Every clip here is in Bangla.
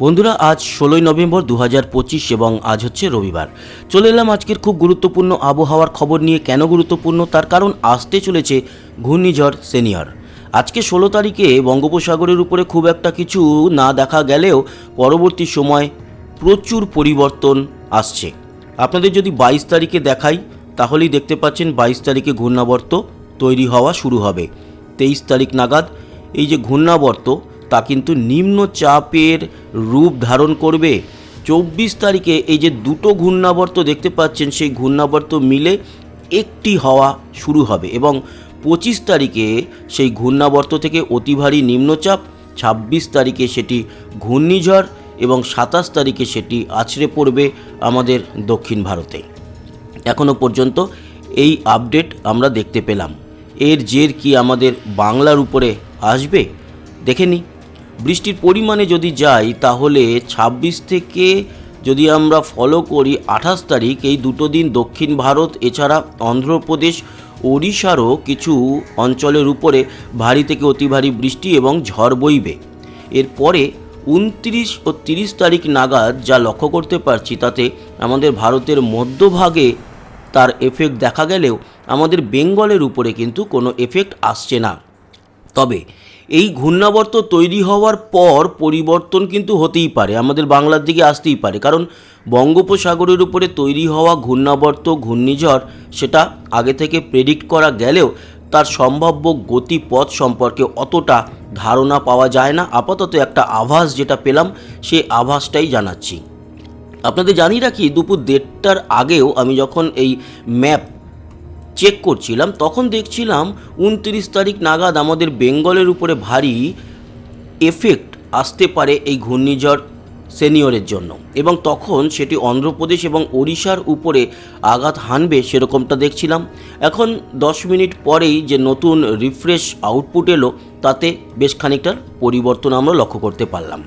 বন্ধুরা, আজ ষোলোই নভেম্বর দু পঁচিশ এবং আজ হচ্ছে রবিবার। চলে এলাম আজকের খুব গুরুত্বপূর্ণ আবহাওয়ার খবর নিয়ে। কেন গুরুত্বপূর্ণ? তার কারণ আসতে চলেছে ঘূর্ণিঝড় সেনিয়র। আজকে ষোলো তারিখে বঙ্গোপসাগরের উপরে খুব একটা কিছু না দেখা গেলেও পরবর্তী সময় প্রচুর পরিবর্তন আসছে। আপনাদের যদি বাইশ তারিখে দেখাই, তাহলেই দেখতে পাচ্ছেন বাইশ তারিখে ঘূর্ণাবর্ত তৈরি হওয়া শুরু হবে। তেইশ তারিখ নাগাদ এই যে ঘূর্ণাবর্ত তা কিন্তু নিম্নচাপের রূপ ধারণ করবে। চব্বিশ তারিখে এই যে দুটো ঘূর্ণাবর্ত দেখতে পাচ্ছেন, সেই ঘূর্ণাবর্ত মিলে একটি হওয়া শুরু হবে এবং পঁচিশ তারিখে সেই ঘূর্ণাবর্ত থেকে অতি ভারী নিম্নচাপ, ছাব্বিশ তারিখে সেটি ঘূর্ণিঝড় এবং সাতাশ তারিখে সেটি আছড়ে পড়বে আমাদের দক্ষিণ ভারতে। এখনও পর্যন্ত এই আপডেট আমরা দেখতে পেলাম। এর জের কি আমাদের বাংলার উপরে আসবে? দেখে নিই। বৃষ্টির পরিমাণে যদি যাই, তাহলে ২৬ থেকে যদি আমরা ফলো করি আঠাশ তারিখ, এই দুটো দিন দক্ষিণ ভারত, এছাড়া অন্ধ্রপ্রদেশ, ওড়িশারও কিছু অঞ্চলের উপরে ভারী থেকে অতি ভারী বৃষ্টি এবং ঝড় বইবে। এরপরে উনত্রিশ ও তিরিশ তারিখ নাগাদ যা লক্ষ্য করতে পারছি, তাতে আমাদের ভারতের মধ্যভাগে তার এফেক্ট দেখা গেলেও আমাদের বেঙ্গলের উপরে কিন্তু কোনো এফেক্ট আসছে না। তবে এই ঘূর্ণাবর্ত তৈরি হওয়ার পর পরিবর্তন কিন্তু হতেই পারে, আমাদের বাংলার দিকে আসতেই পারে। কারণ বঙ্গোপসাগরের উপরে তৈরি হওয়া ঘূর্ণাবর্ত ঘূর্ণিঝড়, সেটা আগে থেকে প্রেডিক্ট করা গেলেও তার সম্ভাব্য গতিপথ সম্পর্কে অতটা ধারণা পাওয়া যায় না। আপাতত একটা আভাস যেটা পেলাম, সেই আভাসটাই জানাচ্ছি। আপনাদের জানি রাখি, দুপুর দেড়টার আগেও আমি যখন এই ম্যাপ চেক করছিলাম, তখন দেখছিলাম উনত্রিশ তারিখ নাগাদ আমাদের বেঙ্গলের উপরে ভারী এফেক্ট আসতে পারে এই ঘূর্ণিঝড় সেনিয়রের জন্য। এবং তখন সেটি অন্ধ্রপ্রদেশ এবং ওড়িশার উপরে আঘাত হানবে সেরকমটা দেখছিলাম। এখন দশ মিনিট পরেই যে নতুন রিফ্রেশ আউটপুট এলো, তাতে বেশ খানিকটার পরিবর্তন আমরা লক্ষ্য করতে পারলাম।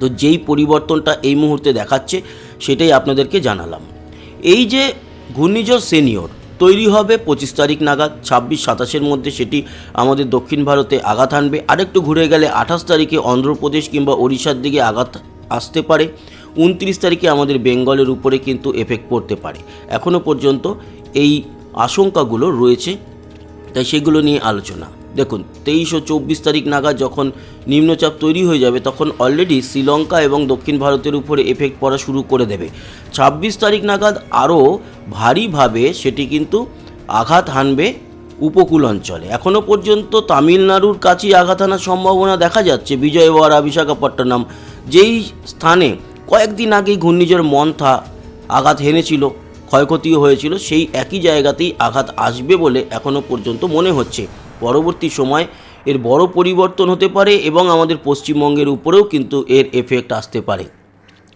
তো যেই পরিবর্তনটা এই মুহূর্তে দেখাচ্ছে, সেটাই আপনাদেরকে জানালাম। এই যে ঘূর্ণিঝড় সেনিয়র তৈরি হবে। পঁচিশ তারিখ নাগাদ, ছাব্বিশ, সাতাশের মধ্যে সেটি আমাদের দক্ষিণ ভারতে আঘাত আনবে আরেকটু ঘুরে গেলে আঠাশ তারিখে অন্ধ্রপ্রদেশ কিংবা ওড়িশার দিকে আঘাত আসতে পারে। উনত্রিশ তারিখে আমাদের বেঙ্গলের উপরে কিন্তু এফেক্ট পড়তে পারে। এখনও পর্যন্ত এই আশঙ্কাগুলো রয়েছে, তাই সেগুলো নিয়ে আলোচনা। দেখুন, তেইশ ও চব্বিশ তারিখ নাগাদ যখন নিম্নচাপ তৈরি হয়ে যাবে, তখন অলরেডি শ্রীলঙ্কা এবং দক্ষিণ ভারতের উপরে এফেক্ট পড়া শুরু করে দেবে। ছাব্বিশ তারিখ নাগাদ আরও ভারীভাবে সেটি কিন্তু আঘাত হানবে উপকূল অঞ্চলে। এখনও পর্যন্ত তামিলনাড়ুর কাছেই আঘাত হানার সম্ভাবনা দেখা যাচ্ছে। বিজয়ওয়াড়া, বিশাখাপট্টনম যেই স্থানে কয়েকদিন আগেই ঘূর্ণিঝড় মন্থা আঘাত হেনেছিল, ক্ষয়ক্ষতিও হয়েছিল, সেই একই জায়গাতেই আঘাত আসবে বলে এখনও পর্যন্ত মনে হচ্ছে। পরবর্তী সময় এর বড় পরিবর্তন হতে পারে এবং আমাদের পশ্চিমবঙ্গের উপরেও কিন্তু এর এফেক্ট আসতে পারে।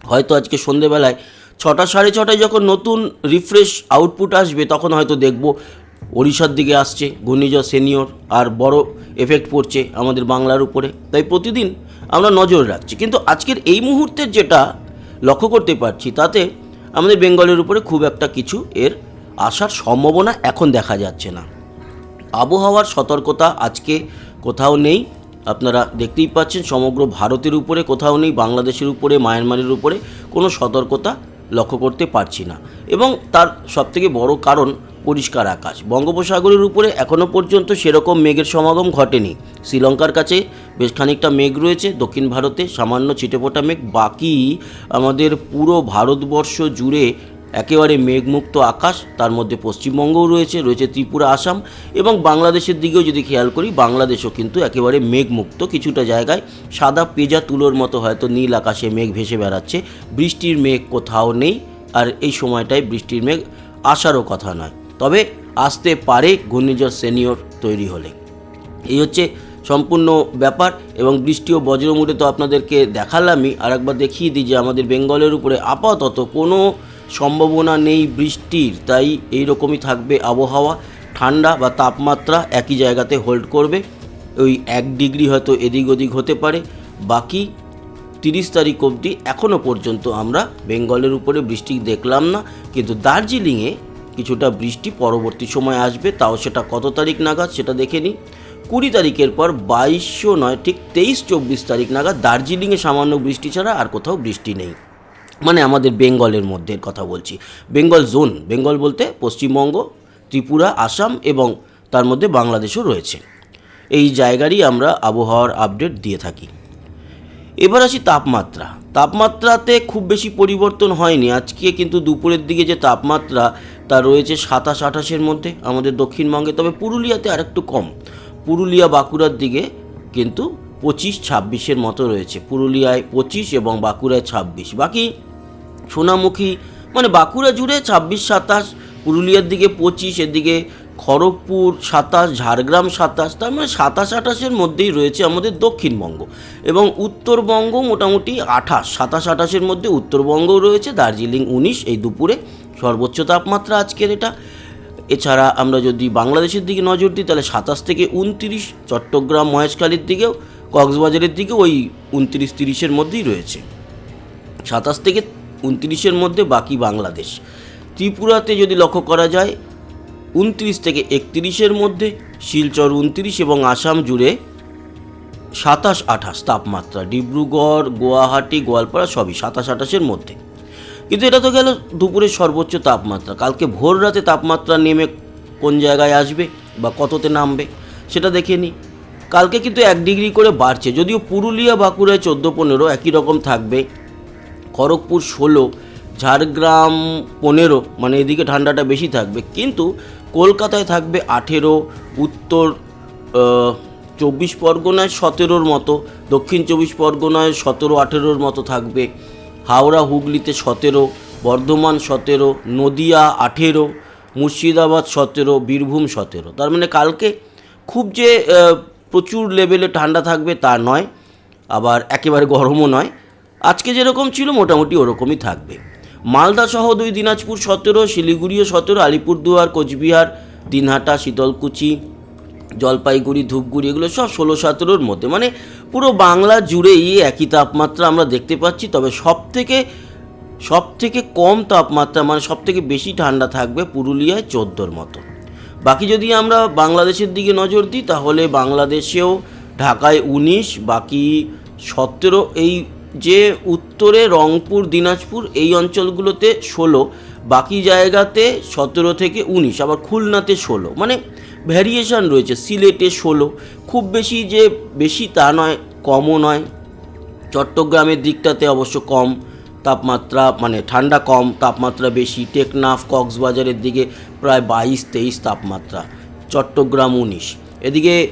হয়তো আজকে সন্ধেবেলায় ছটা সাড়ে ছটায় যখন নতুন রিফ্রেশ আউটপুট আসবে, তখন হয়তো দেখব ওড়িশার দিকে আসছে, ঘূর্ণিঝড় সেনিয়র আর বড় এফেক্ট পড়ছে আমাদের বাংলার উপরে। তাই প্রতিদিন আমরা নজর রাখছি। কিন্তু আজকের এই মুহূর্তের যেটা লক্ষ্য করতে পারছি, তাতে আমাদের বেঙ্গলের উপরে খুব একটা কিছু এর আসার সম্ভাবনা এখন দেখা যাচ্ছে না। আবহাওয়ার সতর্কতা আজকে কোথাও নেই। আপনারা দেখতেই পাচ্ছেন সমগ্র ভারতের উপরে কোথাও নেই, বাংলাদেশের উপরে, মায়ানমারের উপরে কোনো সতর্কতা লক্ষ্য করতে পারছি না। এবং তার সবথেকে বড় কারণ পরিষ্কার আকাশ। বঙ্গোপসাগরের উপরে এখনও পর্যন্ত সেরকম মেঘের সমাগম ঘটেনি। শ্রীলঙ্কার কাছে বেশ খানিকটা মেঘ রয়েছে। দক্ষিণ ভারতে সামান্য ছিটেফোঁটা মেঘ। বাকি আমাদের পুরো ভারতবর্ষ জুড়ে একেবারে মেঘমুক্ত আকাশ, তার মধ্যে পশ্চিমবঙ্গও রয়েছে রয়েছে ত্রিপুরা, আসাম এবং বাংলাদেশের দিকেও যদি খেয়াল করি, বাংলাদেশও কিন্তু একেবারে মেঘমুক্ত কিছুটা জায়গায়। সাদা পেজা তুলোর মতো হয়তো নীল আকাশে মেঘ ভেসে বেড়াচ্ছে। বৃষ্টির মেঘ কোথাও নেই আর এই সময়টায় বৃষ্টির মেঘ আসারও কথা নয়। তবে আসতে পারে ঘূর্ণিঝড় সেনিয়র তৈরি হলে। এই হচ্ছে সম্পূর্ণ ব্যাপার এবং বৃষ্টি ও বজ্রমুড়ে তো আপনাদেরকে দেখালামই। আর একবার দেখিয়ে দিই যে আমাদের বেঙ্গলের উপরে আপাতত কোনো সম্ভাবনা নেই বৃষ্টির, তাই এই রকমই থাকবে আবহাওয়া। ঠান্ডা বা তাপমাত্রা একই জায়গাতে হোল্ড করবে, ওই এক ডিগ্রি হয়তো এদিক ওদিক হতে পারে। বাকি তিরিশ তারিখ অবধি এখনও পর্যন্ত আমরা বেঙ্গলের উপরে বৃষ্টি দেখলাম না, কিন্তু দার্জিলিংয়ে কিছুটা বৃষ্টি পরবর্তী সময় আসবে, তাও সেটা কত তারিখ নাগাদ সেটা দেখে নিই। কুড়ি তারিখের পর বাইশশো নয়, ঠিক তেইশ চব্বিশ তারিখ নাগাদ দার্জিলিংয়ে সামান্য বৃষ্টি ছাড়া আর কোথাও বৃষ্টি নেই। মানে আমাদের বেঙ্গলের মধ্যে কথা বলছি। বেঙ্গল জোন, বেঙ্গল বলতে পশ্চিমবঙ্গ, ত্রিপুরা, আসাম এবং তার মধ্যে বাংলাদেশও রয়েছে। এই জায়গারই আমরা আবহাওয়ার আপডেট দিয়ে থাকি। এবার আসি তাপমাত্রা। তাপমাত্রাতে খুব বেশি পরিবর্তন হয়নি। আজকে কিন্তু দুপুরের দিকে যে তাপমাত্রা, তা রয়েছে সাতাশ, আঠাশের মধ্যে আমাদের দক্ষিণবঙ্গে। তবে পুরুলিয়াতে আরেকটু কম। পুরুলিয়া, বাঁকুড়ার দিকে কিন্তু পঁচিশ, ছাব্বিশের মতো রয়েছে। পুরুলিয়ায় পঁচিশ এবং বাঁকুড়ায় ছাব্বিশ। বাকি সোনামুখী মানে বাঁকুড়া জুড়ে ছাব্বিশ, সাতাশ, পুরুলিয়ার দিকে পঁচিশ, এদিকে খড়গপুর সাতাশ, ঝাড়গ্রাম সাতাশ, তার মানে সাতাশ, আঠাশের মধ্যেই রয়েছে আমাদের দক্ষিণবঙ্গ। এবং উত্তরবঙ্গ মোটামুটি আঠাশ, সাতাশ, আঠাশের মধ্যে উত্তরবঙ্গও রয়েছে, দার্জিলিং উনিশ, এই দুপুরে সর্বোচ্চ তাপমাত্রা আজকের এটা। এছাড়া আমরা যদি বাংলাদেশের দিকে নজর দিই, তাহলে সাতাশ থেকে উনতিরিশ, চট্টগ্রাম, মহেশখালীর দিকেও, কক্সবাজারের দিকে ওই উনতিরিশ, তিরিশের মধ্যেই রয়েছে। সাতাশ থেকে উনত্রিশের মধ্যে বাকি বাংলাদেশ। ত্রিপুরাতে যদি লক্ষ্য করা যায়, উনত্রিশ থেকে একত্রিশের মধ্যে শিলচর উনত্রিশ এবং আসাম জুড়ে সাতাশ আঠাশ তাপমাত্রা। ডিব্রুগড়, গুয়াহাটি, গোয়ালপাড়া সবই সাতাশ আঠাশের মধ্যে। কিন্তু এটা তো গেল দুপুরের সর্বোচ্চ তাপমাত্রা। কালকে ভোর রাতে তাপমাত্রা নেমে কোন জায়গায় আসবে বা কততে নামবে, সেটা দেখে নিই। কালকে কিন্তু এক ডিগ্রি করে বাড়ছে। যদিও পুরুলিয়া, বাঁকুড়ায় চোদ্দ পনেরো একই রকম থাকবে। খড়গপুর ষোলো, ঝাড়গ্রাম পনেরো মানে এদিকে ঠান্ডাটা বেশি থাকবে। কিন্তু কলকাতায় থাকবে আঠেরো, উত্তর চব্বিশ পরগনায় সতেরোর মতো, দক্ষিণ চব্বিশ পরগনায় সতেরো, আঠেরোর মতো থাকবে। হাওড়া, হুগলিতে সতেরো, বর্ধমান সতেরো, নদিয়া আঠেরো, মুর্শিদাবাদ সতেরো, বীরভূম সতেরো। তার মানে কালকে খুব যে প্রচুর লেভেলে ঠান্ডা থাকবে তা নয়, আবার একেবারে গরমও নয়। আজকে যেরকম ছিল, মোটামুটি ওরকমই থাকবে। মালদা সহ দুই, দিনাজপুর সতেরো, শিলিগুড়িও সতেরো, আলিপুরদুয়ার, কোচবিহার, দিনহাটা, শীতলকুচি, জলপাইগুড়ি, ধূপগুড়ি, এগুলো সব ষোলো, সতেরোর মধ্যে। মানে পুরো বাংলা জুড়েই একই তাপমাত্রা আমরা দেখতে পাচ্ছি, তবে সব থেকে সব থেকে কম তাপমাত্রা মানে সব থেকে বেশি ঠান্ডা থাকবে পুরুলিয়ায় চোদ্দোর মতো। বাকি যদি আমরা বাংলাদেশের দিকে নজর দিই, তাহলে বাংলাদেশেও ঢাকায় উনিশ, বাকি সতেরো, এই যে উত্তরে রংপুর, দিনাজপুর এই অঞ্চলগুলোতে ষোলো, বাকি জায়গাতে সতেরো থেকে উনিশ, আবার খুলনাতে ষোলো। মানে ভ্যারিয়েশন রয়েছে, সিলেটে ষোলো। খুব বেশি যে বেশি তা নয়, কমও নয়। চট্টগ্রামের দিকটাতে অবশ্য কম তাপমাত্রা মানে ঠান্ডা কম, তাপমাত্রা বেশি। টেকনাফ, কক্সবাজারের দিকে প্রায় বাইশ, তেইশ তাপমাত্রা। চট্টগ্রাম উনিশ। এদিকে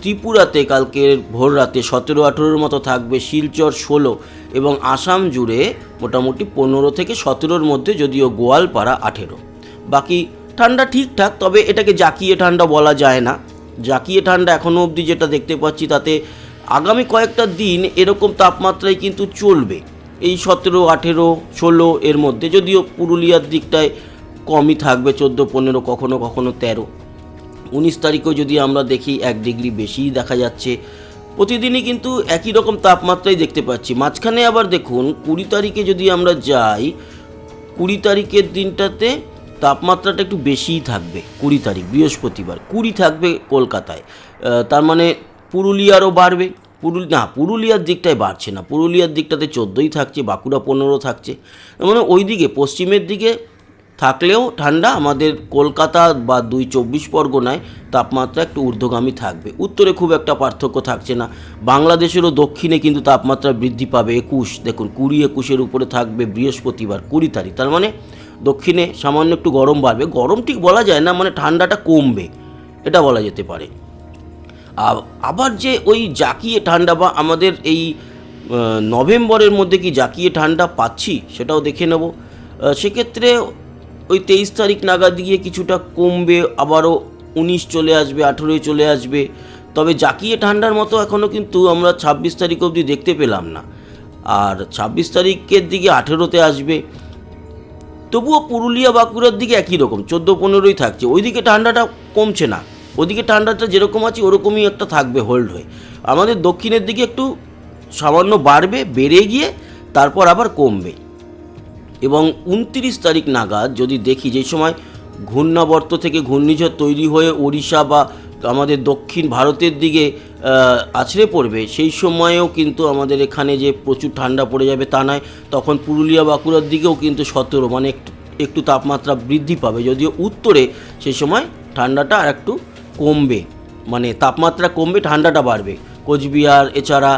ত্রিপুরাতে কালকের ভোর রাতে সতেরো আঠেরোর মতো থাকবে শিলচর ষোলো এবং আসাম জুড়ে মোটামুটি পনেরো থেকে সতেরোর মধ্যে যদিও গোয়ালপাড়া আঠেরো। বাকি ঠান্ডা ঠিকঠাক, তবে এটাকে জাকিয়ে ঠান্ডা বলা যায় না। জাকিয়ে ঠান্ডা এখনও অবধি যেটা দেখতে পাচ্ছি, তাতে আগামী কয়েকটা দিন এরকম তাপমাত্রায় কিন্তু চলবে। এই সতেরো, আঠেরো, ষোলো এর মধ্যে, যদিও পুরুলিয়ার দিকটায় কমই থাকবে, চোদ্দ, পনেরো, কখনো কখনো তেরো। উনিশ তারিখেও যদি আমরা দেখি, এক ডিগ্রি বেশিই দেখা যাচ্ছে। প্রতিদিনই কিন্তু একই রকম তাপমাত্রাই দেখতে পাচ্ছি। মাঝখানে আবার দেখুন, কুড়ি তারিখে যদি আমরা যাই, কুড়ি তারিখের দিনটাতে তাপমাত্রাটা একটু বেশিই থাকবে, কুড়ি তারিখ, বৃহস্পতিবার। কুড়ি থাকবে কলকাতায়। তার মানে পুরুলিয়ারও বাড়বে। পুরুল, না, পুরুলিয়ার দিকটায় বাড়ছে না। পুরুলিয়ার দিকটাতে চোদ্দোই থাকছে, বাঁকুড়া পনেরো থাকছে। মানে ওই দিকে পশ্চিমের দিকে থাকলেও ঠান্ডা, আমাদের কলকাতা বা দুই চব্বিশ পরগনায় তাপমাত্রা একটু ঊর্ধ্বগামী থাকবে। উত্তরে খুব একটা পার্থক্য থাকছে না। বাংলাদেশেরও দক্ষিণে কিন্তু তাপমাত্রা বৃদ্ধি পাবে একুশ। দেখুন, কুড়ি একুশের উপরে থাকবে বৃহস্পতিবার, কুড়ি তারিখ। তার মানে দক্ষিণে সামান্য একটু গরম বাড়বে। গরম ঠিক বলা যায় না মানে ঠান্ডাটা কমবে, এটা বলা যেতে পারে। আবার যে ওই জাকিয়ে ঠান্ডা বা আমাদের এই নভেম্বরের মধ্যে কি জাকিয়ে ঠান্ডা পাচ্ছি, সেটাও দেখে নেব। সেক্ষেত্রে ওই তেইশ তারিখ নাগাদ গিয়ে কিছুটা কমবে, আবারও উনিশ চলে আসবে আঠেরোয় চলে আসবে। তবে জাকিয়ে ঠান্ডার মতো এখনও কিন্তু আমরা ছাব্বিশ তারিখ অবধি দেখতে পেলাম না। আর ছাব্বিশ তারিখের দিকে আঠেরোতে আসবে। তবুও পুরুলিয়া, বাঁকুড়ার দিকে একই রকম, চোদ্দ, পনেরোই থাকছে। ওইদিকে ঠান্ডাটা কমছে না। ওদিকে ঠান্ডাটা যেরকম আছে, ওরকমই একটা থাকবে হোল্ড হয়ে। আমাদের দক্ষিণের দিকে একটু সামান্য বাড়বে, বেড়ে গিয়ে তারপর আবার কমবে। এবং উনত্রিশ তারিখ নাগাদ যদি দেখি যে সময় ঘূর্ণাবর্ত থেকে ঘূর্ণিঝড় তৈরি হয়ে ওড়িশা বা আমাদের দক্ষিণ ভারতের দিকে আছড়ে পড়বে, সেই সময়েও কিন্তু আমাদের এখানে যে প্রচুর ঠান্ডা পড়ে যাবে তা নয়, তখন পুরুলিয়া বাঁকুড়ার দিকেও কিন্তু সতেরো মানে একটু একটু তাপমাত্রা বৃদ্ধি পাবে, যদিও উত্তরে সেই সময় ঠান্ডাটা আর একটু কমবে মানে তাপমাত্রা কমবে, ঠান্ডাটা বাড়বে। কোচবিহার, এছাড়া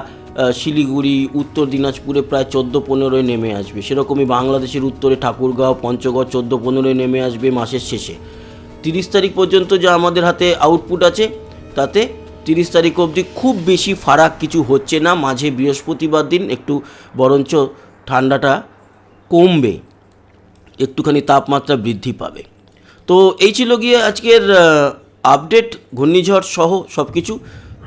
শিলিগুড়ি, উত্তর দিনাজপুরে প্রায় চোদ্দ পনেরোয় নেমে আসবে। সেরকমই বাংলাদেশের উত্তরে ঠাকুরগাঁও, পঞ্চগড় চোদ্দ পনেরোয় নেমে আসবে মাসের শেষে। তিরিশ তারিখ পর্যন্ত যা আমাদের হাতে আউটপুট আছে, তাতে তিরিশ তারিখ অবধি খুব বেশি ফারাক কিছু হচ্ছে না। মাঝে বৃহস্পতিবার দিন একটু বরঞ্চ ঠান্ডাটা কমবে, একটুখানি তাপমাত্রা বৃদ্ধি পাবে। তো এই ছিল গিয়ে আজকের আপডেট ঘূর্ণিঝড় সহ সব কিছু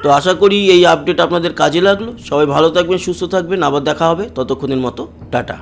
তো আশা করি এই আপডেট আপনাদের কাজে লাগল। সবাই ভালো থাকবেন, সুস্থ থাকবেন। আবার দেখা হবে ততক্ষণের মতো। টাটা।